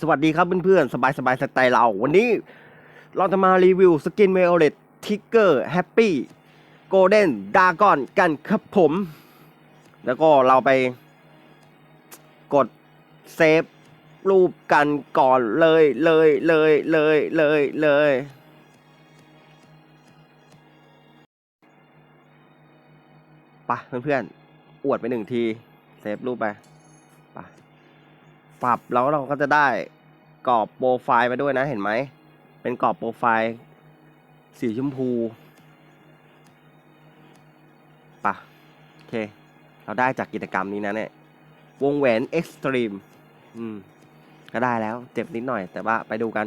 สวัสดีครับเพื่อนๆ สบายสบายๆสไตล์เรา วันนี้เราจะมารีวิวสกินเมโอเลตทิกเกอร์แฮปปี้โกลเด้นดากอนกันครับผม แล้วก็เราไปกดเซฟรูปกันก่อนเลยเลยเลยเลยเลยเลยไปะเพื่อนๆ อวดไปหนึ่งที เซฟรูปไปไป ปรับแล้วเราก็จะได้กรอบโปรไฟล์มาด้วยนะเห็นไหม เป็นกรอบโปรไฟล์สีชมพูปะโอเค เราได้จากกิจกรรมนี้นะเนี่ยวงแหวนเอ็กซ์ตรีมอืมก็ได้แล้วเจ็บนิดหน่อย แต่ว่าไปดูกัน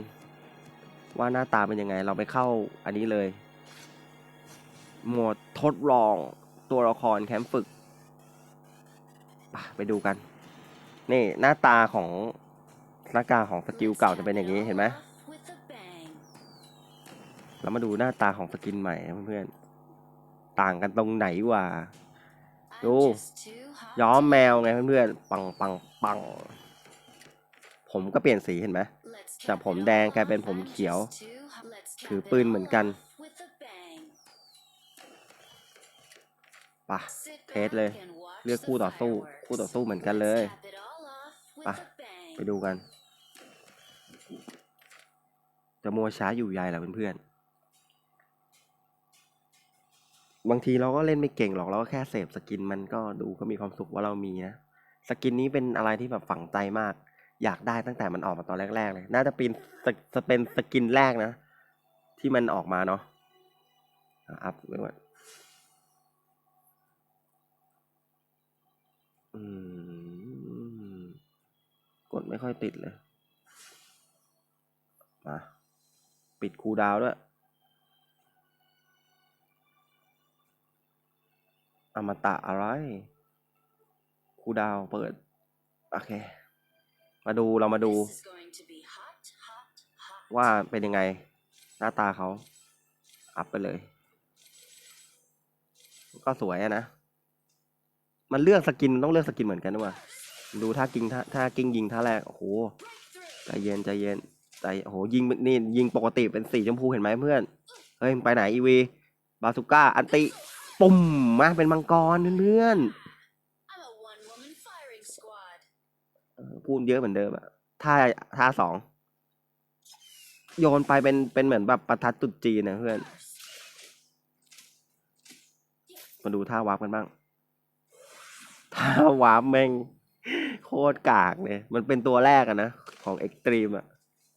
ว่าหน้าตาเป็นยังไง เราไปเข้าอันนี้เลย หมดทดลองตัวละครแคมป์ฝึก ไปดูกัน นี่หน้าตาของหน้ากาของสกิลเก่าจะเป็นอย่างนี้เห็นไหมเรามาดูหน้าตาของสกินใหม่เพื่อนๆต่างกันตรงไหนวะดูย้อมแมวไงเพื่อนๆปังปังปังผมก็เปลี่ยนสีเห็นไหมจากผมแดงกลายเป็นผมเขียว ถือปืนเหมือนกันปะเทสเลย เลือกคู่ต่อสู้ คู่ต่อสู้เหมือนกันเลย ไปไปดูกัน จะมัวช้าอยู่ใยแหละเพื่อนๆ บางทีเราก็เล่นไม่เก่งหรอกเราก็แค่เสพสกินมันก็ดูก็มีความสุขว่าเรามีนะ สกินนี้เป็นอะไรที่แบบฝังใจมาก อยากได้ตั้งแต่มันออกมาตอนแรก ๆ เลย น่าจะเป็นสจะเป็นสกินแรกนะ ที่มันออกมาเนาะอัพไว้ก่อนอืม ดไม่ค่อยติดเลย มา ปิดคูลดาวน์ด้วยอมตะอะไรคูลดาวน์เปิด โอเค มาดูเรามาดู ว่าเป็นยังไง หน้าตาเขา อัพไปเลย ก็สวยอะนะ มันเลือกสกินต้องเลือกสกินเหมือนกันด้วย ดูท่ากิงท่าท่ากิ้งยิงท่าแรก โอ้โห ใจเย็นใจเย็นใจโอ้โห ยิงนี่ยิงปกติเป็นสีชมพูเห็นไหมเพื่อน เฮ้ยไปไหนอีวี บาสุก้า อันติ ปุ่มมาเป็นมังกรเพื่อนพูดเยอะเหมือนเดิมอะท่าท่าสอง โยนไปเป็นเป็นเหมือนแบบประทัดตุดจีนนะเพื่อน มาดูท่าวาร์ปกันบ้าง ท่าวาร์ปแม่ง โคตรกากเลยมันเป็นตัวแรกอะนะของเอ็กตรีมอะ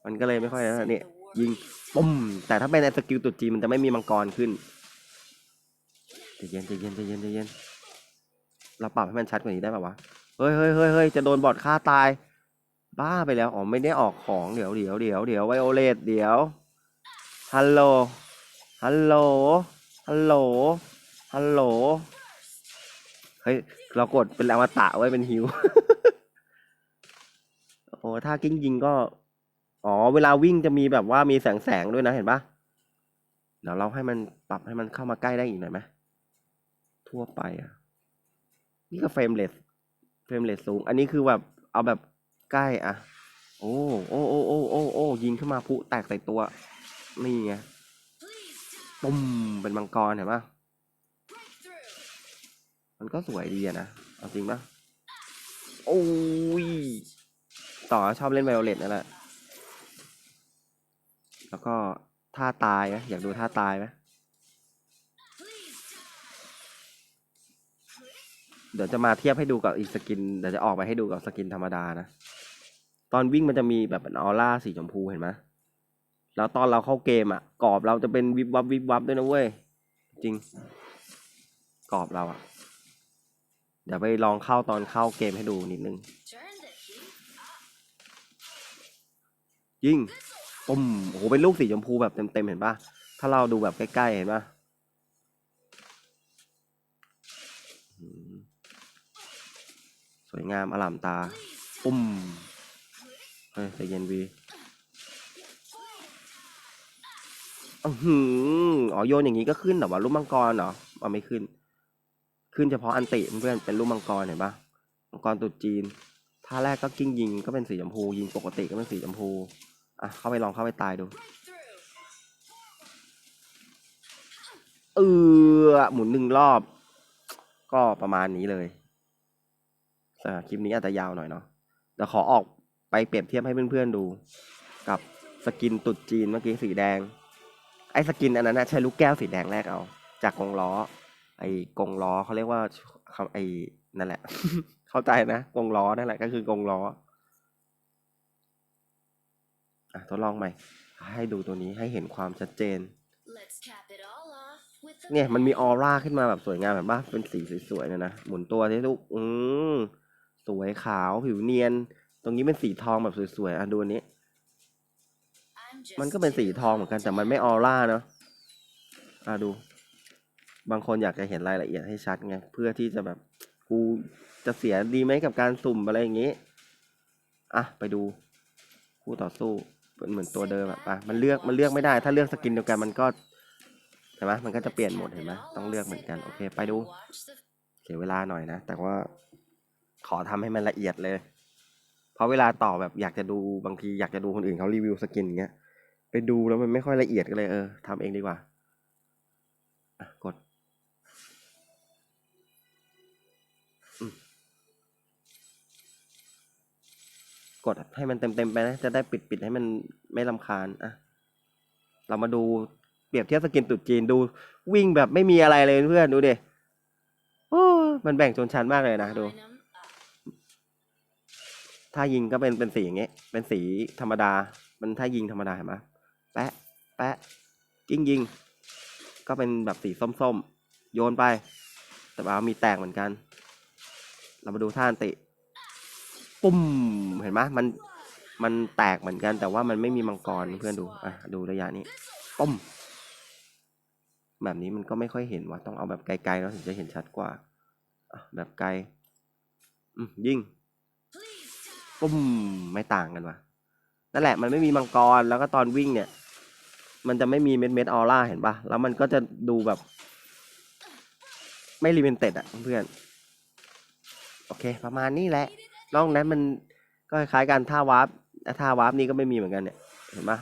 มันก็เลยไม่ค่อยนะเนี่ยยิงปุ้มแต่ถ้าเป็นในสกิลตุดจีมันจะไม่มีมังกรขึ้นใจเย็นใจเย็นใจเย็นใจเย็นเราปรับให้มันชัดกว่านี้ได้ป่าวะเฮ้ยเฮ้ยเฮ้ยเฮ้ยจะโดนบอดฆ่าตาย บ้าไปแล้วอ๋อไม่ได้ออกของเดี๋ยวเดี๋ยวเดี๋ยวเดี๋ยวไวโอเลตเดี๋ยวฮัลโหลฮัลโหลฮัลโหลฮัลโหลเฮ้ยเรากดเป็นอมตะไว้เป็นฮิว โอ้ถ้ากิ้งยิงก็ อ๋อ เวลาวิ่งจะมีแบบว่ามีแสงแสงด้วยนะเห็นปะเดี๋ยวเราให้มันปรับให้มันเข้ามาใกล้ได้อีกหน่อยไหมทั่วไปอะ นี่ก็เฟรมเรทเฟรมเรทสูง อันนี้คือแบบเอาแบบใกล้อะ โอ้โอ้โอ้โอ้โอ้โอ้ยิงขึ้นมาพุแตกใส่ตัว นี่ไงปุ้มเป็นมังกรเห็นปะมันก็สวยดีอะนะ เอาจริงปะโอ้ย ต่อชอบเล่นไวโอเลตนั่นแหละ แล้วก็ท่าตายไหมอยากดูท่าตายไหมเดี๋ยวจะมาเทียบให้ดูกับอีกสกิน เดี๋ยวจะออกไปให้ดูกับสกินธรรมดานะ ตอนวิ่งมันจะมีแบบเป็นออร่าสีชมพูเห็นไหมแล้วตอนเราเข้าเกมอะ กรอบเราจะเป็นวิบวับวิบวับด้วยนะเว้ย จริง กรอบเราอะ เดี๋ยวไปลองเข้าตอนเข้าเกมให้ดูนิดนึง ยิงปุ่มโอ้โหเป็นลูกสีชมพูแบบเต็มๆเห็นปะถ้าเราดูแบบใกล้ๆเห็นปะสวยงามอลามตา ปุ่มเฮ้ยใจเย็นวีอืออ๋อโยนอย่างนี้ก็ขึ้นเหรอวะลูกมังกรเหรออ๋อไม่ขึ้น ขึ้นเฉพาะอันติเพื่อนเป็นลูกมังกรเห็นปะมังกรตุดจีนท่าแรกก็กิ้งยิงก็เป็นสีชมพู ยิงปกติก็เป็นสีชมพู อะเข้าไปลองเข้าไปตายดู เออหมุนหนึ่งรอบ ก็ประมาณนี้เลยสำหรับคลิปนี้อาจจะยาวหน่อยเนาะเดี๋ยวขอออกไปเปรียบเทียบให้เพื่อนๆดู กับสกินตุดจีนเมื่อกี้สีแดง ไอ้สกินอันนั้นนะใช้ลูกแก้วสีแดงแรกเอา จากกงล้อ ไอ้กงล้อเขาเรียกว่าไอ้นั่นแหละ เข้าใจนะกงล้อนั่นแหละก็คือกงล้อ อะทดลองใหม่ ให้ดูตัวนี้ให้เห็นความชัดเจน เนี่ยมันมีออร่าขึ้นมาแบบสวยงามแบบว่าเป็นสีสวยๆเนี่ยนะ หมุนตัวที่ลูกอืมสวยขาวผิวเนียน ตรงนี้เป็นสีทองแบบสวยๆอะดูอันนี้ มันก็เป็นสีทองเหมือนกันแต่มันไม่ออร่าเนาะอะดู บางคนอยากจะเห็นรายละเอียดให้ชัดไงเพื่อที่จะแบบกูจะเสียดีไหมกับการสุ่มอะไรอย่างงี้ อะ ไปดู คู่ต่อสู้ เหมือนตัวเดิมอะอะมันเลือกมันเลือกไม่ได้ ถ้าเลือกสกินเดียวกันมันก็เห็นไหมมันก็จะเปลี่ยนหมดเห็นไหมต้องเลือกเหมือนกันโอเคไปดูเสียเวลาหน่อยนะ แต่ว่าขอทำให้มันละเอียดเลย เพราะเวลาต่อแบบอยากจะดูบางทีอยากจะดูคนอื่นเขารีวิวสกินอย่างเงี้ยไปดูแล้วมันไม่ค่อยละเอียดก็เลยเออทำเองดีกว่าอะกด กดให้มันเต็มๆไปนะ จะได้ปิดปิดให้มันไม่ลำคาญอะเรามาดูเปรียบเทียบสกินตุดจีนดูวิ่งแบบไม่มีอะไรเลยเพื่อนดูดิโอ้มันแบ่งชนชั้นมากเลยนะดู ถ้ายิงก็เป็นเป็นสีอย่างเงี้ย เป็นสีธรรมดา มันถ้ายิงธรรมดาเห็นไหมแปะ แปะกิ้งยิง ก็เป็นแบบสีส้มๆ โยนไป แต่ว่ามีแตกเหมือนกัน เรามาดูท่าอันติ ปุ้มเห็นไหมมันมันแตกเหมือนกันแต่ว่ามันไม่มีมังกรเพื่อนดูอะดูระยะนี้ปุ้มแบบนี้มันก็ไม่ค่อยเห็นว่ะต้องเอาแบบไกลๆแล้วถึงจะเห็นชัดกว่าแบบไกลอืมยิงปุ้มไม่ต่างกันว่ะนั่นแหละมันไม่มีมังกรแล้วก็ตอนวิ่งเนี่ย มันจะไม่มีเม็ดเม็ดออร่าเห็นปะแล้วมันก็จะดูแบบ ไม่รีเวนเต็ดอะเพื่อน โอเค ประมาณนี้แหละ นอกนั้นมันก็คล้ายๆกันท่าวาร์ปแต่ท่าวาร์ปนี่ก็ไม่มีเหมือนกันเนี่ยเห็นปะ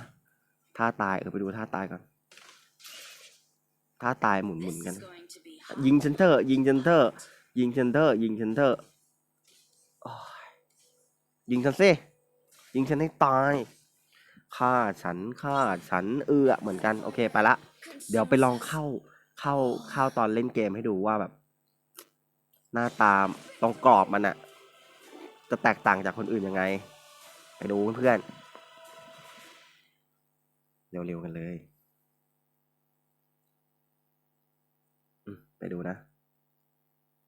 ท่าตายเออไปดูท่าตายก่อนท่าตายหมุนหมุนๆกัน ยิงเซนเตอร์ ยิงเซนเตอร์ ยิงเซนเตอร์ ยิงเซนเตอร์โอ้ยยิงฉันสิยิงฉันให้ตายฆ่าฉันฆ่าฉันเอือเหมือนกันโอเคไปละ เดี๋ยวไปลองเข้าเข้าเข้าตอนเล่นเกมให้ดูว่าแบบ หน้าตาตรงกรอบมันอะ จะแตกต่างจากคนอื่นยังไง ไปดูเพื่อนๆ เร็วๆกันเลย ไปดูนะ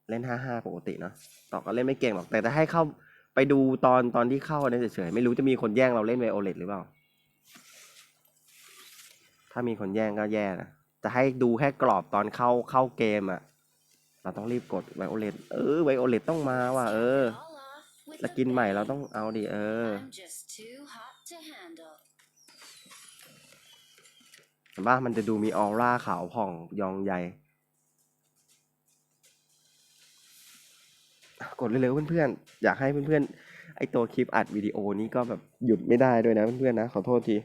เล่นห้าห้าปกติเนาะต่อก็เล่นไม่เก่งหรอก แต่ถ้าให้เข้าไปดูตอนตอนที่เข้าเนี่ยเฉยๆ ไม่รู้จะมีคนแย่งเราเล่นไวโอเลตหรือเปล่า ถ้ามีคนแย่งก็แย่นะ จะให้ดูแค่กรอบตอนเข้าเข้าเกมอะ่ะเราต้องรีบกดไวโอเลตเออไวโอเลตต้องมาว่ะเออ สกินใหม่เราต้องเอาดิเออเห็นปะมันจะดูมีออร่าขาวผ่องยองใหญ่กดเร็วๆเพื่อนๆ อยากให้เพื่อนๆ ไอตัวคลิปอัดวิดีโอนี้ก็แบบหยุดไม่ได้ด้วยนะเพื่อนๆนะ ขอโทษที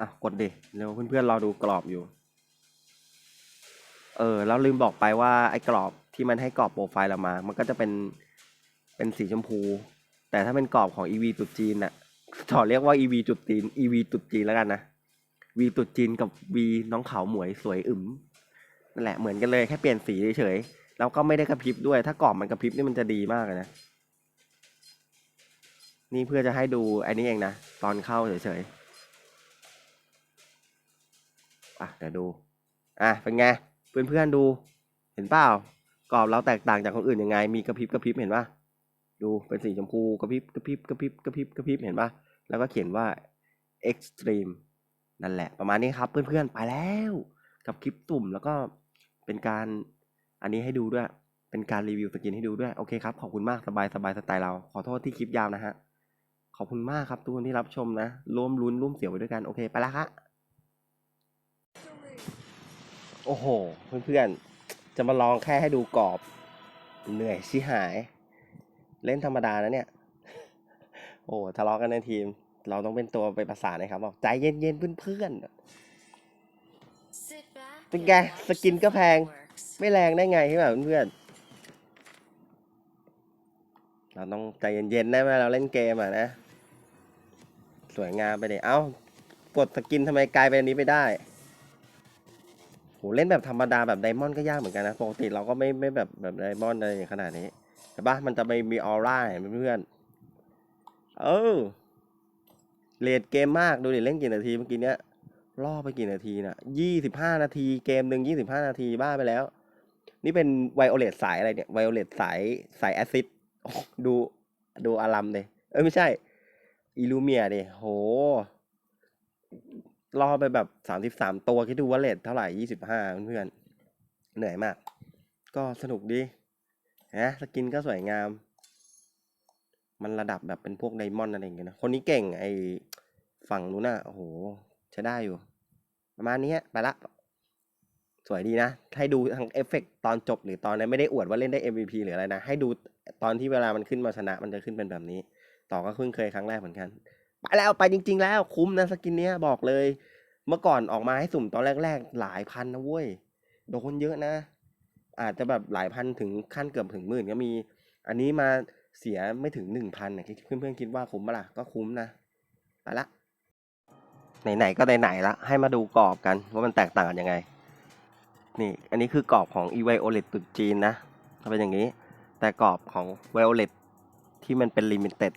อะกดดิเร็วเพื่อนๆรอดูกรอบอยู่ เออแล้วลืมบอกไปว่าไอ้กรอบที่มันให้กรอบโปรไฟล์เรามา มันก็จะเป็นเป็นสีชมพู แต่ถ้าเป็นกรอบของ EV ตุดจีนน่ะขอเรียกว่า EV จุดจีน EV ตุดจีนแล้วกันนะ V ตุดจีนกับ V น้องขาวหมวยสวยอึมนั่นแหละเหมือนกันเลยแค่เปลี่ยนสีเฉยๆแล้วก็ไม่ได้กระพริบด้วย ถ้ากรอบมันกระพริบนี่มันจะดีมากเลยนะนี่เพื่อจะให้ดูไอ้นี้เองนะ ตอนเข้าเฉยๆอะเดี๋ยวดู อะเป็นไง เพื่อนๆดู เห็นเปล่ากรอบเราแตกต่างจากคนอื่นยังไง มีกระพริบกระพริบเห็นปะดูเป็นสีชมพูกระพริบกระพริบกระพริบกระพริบกระพริบเห็นปะแล้วก็เขียนว่า extreme นั่นแหละ ประมาณนี้ครับเพื่อนๆไปแล้ว กับคลิปตุ่มแล้วก็เป็นการอันนี้ให้ดูด้วย เป็นการรีวิวสกินให้ดูด้วย โอเคครับ ขอบคุณมากสบายสบายสไตล์เรา ขอโทษที่คลิปยาวนะฮะ ขอบคุณมากครับทุกคนที่รับชมนะ ร่วมลุ้นร่วมเสียวไปด้วยกัน โอเค ไปแล้วฮะ โอ้โห เพื่อนจะมาลองแค่ให้ดูกรอบ เหนื่อยชิหาย เล่นธรรมดานะเนี่ย โอ้ทะเลาะกันในทีม เราต้องเป็นตัวไปประสานนะครับบอกใจเย็นๆเพื่อนๆเป็นไงสกินก็แพง ไม่แรงได้ไงใช่ไหมเพื่อนๆเราต้องใจเย็นๆได้ไหมเราเล่นเกมอะนะ สวยงามไปเลยเอ้ากดสกินทำไมกลายเป็นอันนี้ไปได้ เล่นแบบธรรมดาแบบไดมอนด์ก็ยากเหมือนกันนะ ปกติเราก็ไม่ไม่แบบแบบไดมอนด์อะไรขนาดนี้แต่ปะมันจะไม่มีออร่าเห็นเพื่อนเออเลดเกมมากดูดิเล่นกี่นาทีเมื่อกี้เนี้ยล่อไปกี่นาทีน่ะยี่สิบห้านาทีเกมหนึ่งยี่สิบห้านาทีบ้าไปแล้ว นี่เป็นไวโอเลตสายอะไรเนี่ยไวโอเลตสายสายแอซิดดูดูอารัมเลยเอ้ยไม่ใช่ อิลูเมียดิโห รอไปแบบสามสิบสามตัวคิดดูว่าเลทเท่าไหร่ยี่สิบห้าเพื่อนๆเหนื่อยมาก ก็สนุกดีนะสกินก็สวยงาม มันระดับแบบเป็นพวกไดมอนด์อะไรอย่างเงี้ยนะคนนี้เก่งไอฝั่งนู้นน่ะโอ้โหใช้ได้อยู่ ประมาณนี้ไปละ สวยดีนะ ให้ดูทั้งเอฟเฟกต์ตอนจบหรือตอนนั้นไม่ได้อวดว่าเล่นได้ MVP หรืออะไรนะ ให้ดูตอนที่เวลามันขึ้นมาชนะมันจะขึ้นเป็นแบบนี้ ต่อก็เพิ่งเคยครั้งแรกเหมือนกัน ไปแล้วไปจริง ๆ แล้วคุ้มนะสกินเนี้ยบอกเลย เมื่อก่อนออกมาให้สุ่มตอนแรก ๆ หลายพันนะเว้ยโดนเยอะนะ อาจจะแบบหลายพันถึงขั้นเกือบถึงหมื่นก็มี อันนี้มาเสียไม่ถึงหนึ่งพันนะเพื่อนๆคิดว่าคุ้มปะล่ะก็คุ้มนะไปละไหนๆก็ไหนๆละให้มาดูกรอบกันว่ามันแตกต่างกันยังไง นี่อันนี้คือกรอบของ e v i o l e t ตุดจีนนะจะเป็นอย่างนี้ แต่กรอบของ Violet ที่มันเป็น Limited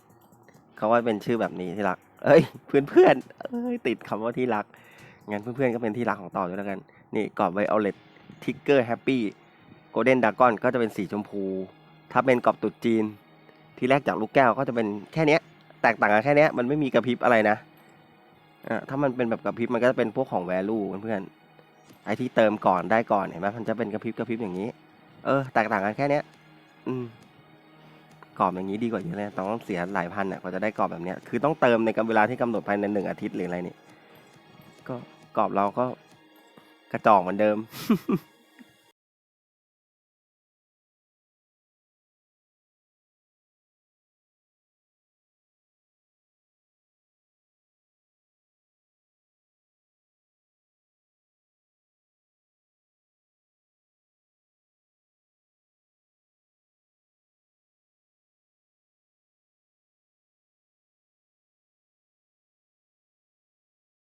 เขาว่าเป็นชื่อแบบนี้ที่รัก เอ้ยเพื่อนๆเอ้ยติดคำว่าที่รัก งั้นเพื่อนๆก็เป็นที่รักของต่อด้วยแล้วกัน นี่กรอบ Violet Tiger Happy Golden Dragon ก็จะเป็นสีชมพู ถ้าเป็นกรอบตุดจีน ที่แรกจากลูกแก้วก็จะเป็นแค่นี้แตกต่างกันแค่นี้มันไม่มีกระพริบอะไรนะอ่าถ้ามันเป็นแบบกระพริบมันก็จะเป็นพวกของ value เพื่อนๆไอที่เติมก่อนได้ก่อนเห็นไหมมันจะเป็นกระพริบกระพริบอย่างนี้ เออแตกต่างกันแค่นี้อืม กรอบอย่างนี้ดีกว่าเยอะเลยต้องเสียหลายพันอะกว่าจะได้กรอบแบบเนี้ยคือต้องเติมในกเวลาที่กำหนดภายในหนึ่งอาทิตย์หรืออะไรนี่ก็กรอบเราก็กระจอกเหมือนเดิม